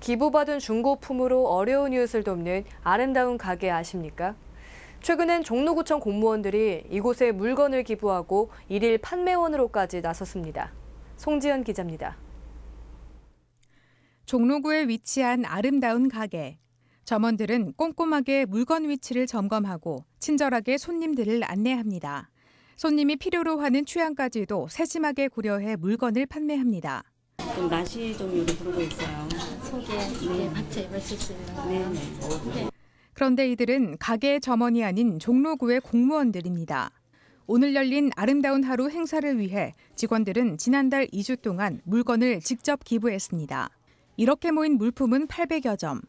기부받은 중고품으로 어려운 이웃을 돕는 아름다운 가게 아십니까? 최근엔 종로구청 공무원들이 이곳에 물건을 기부하고 일일 판매원으로까지 나섰습니다. 송지연 기자입니다. 종로구에 위치한 아름다운 가게. 점원들은 꼼꼼하게 물건 위치를 점검하고 친절하게 손님들을 안내합니다. 손님이 필요로 하는 취향까지도 세심하게 고려해 물건을 판매합니다. 좀 나시 종류로 부르고 있어요. 속에 네, 맞지 맛있어요. 네네. 그런데 이들은 가게의 점원이 아닌 종로구의 공무원들입니다. 오늘 열린 아름다운 하루 행사를 위해 직원들은 지난달 2주 동안 물건을 직접 기부했습니다. 이렇게 모인 물품은 800여 점.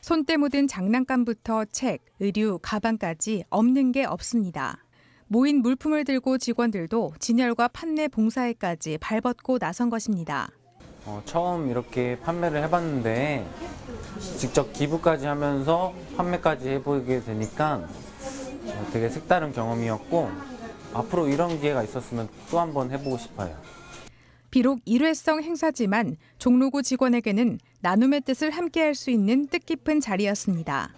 손때 묻은 장난감부터 책, 의류, 가방까지 없는 게 없습니다. 모인 물품을 들고 직원들도 진열과 판매 봉사에까지 발벗고 나선 것입니다. 어, 처음 이렇게 판매를 해봤는데 직접 기부까지 하면서 판매까지 해보게 되니까 어, 되게 색다른 경험이었고 앞으로 이런 기회가 있었으면 또 한번 해보고 싶어요. 비록 일회성 행사지만 종로구 직원에게는 나눔의 뜻을 함께할 수 있는 뜻깊은 자리였습니다.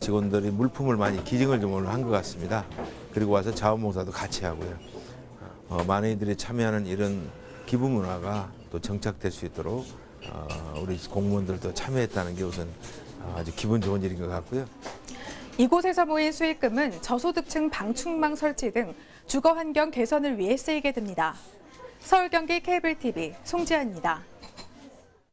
직원들이 물품을 많이 기증을 좀 오늘 한 것 같습니다. 그리고 와서 자원봉사도 같이 하고요. 어, 많은 이들이 참여하는 이런 기부 문화가 또 정착될 수 있도록 어, 우리 공무원들도 참여했다는 게 우선 아주 기분 좋은 일인 것 같고요. 이곳에서 모인 수익금은 저소득층 방충망 설치 등 주거 환경 개선을 위해 쓰이게 됩니다. 서울 경기 케이블 TV 송지아입니다.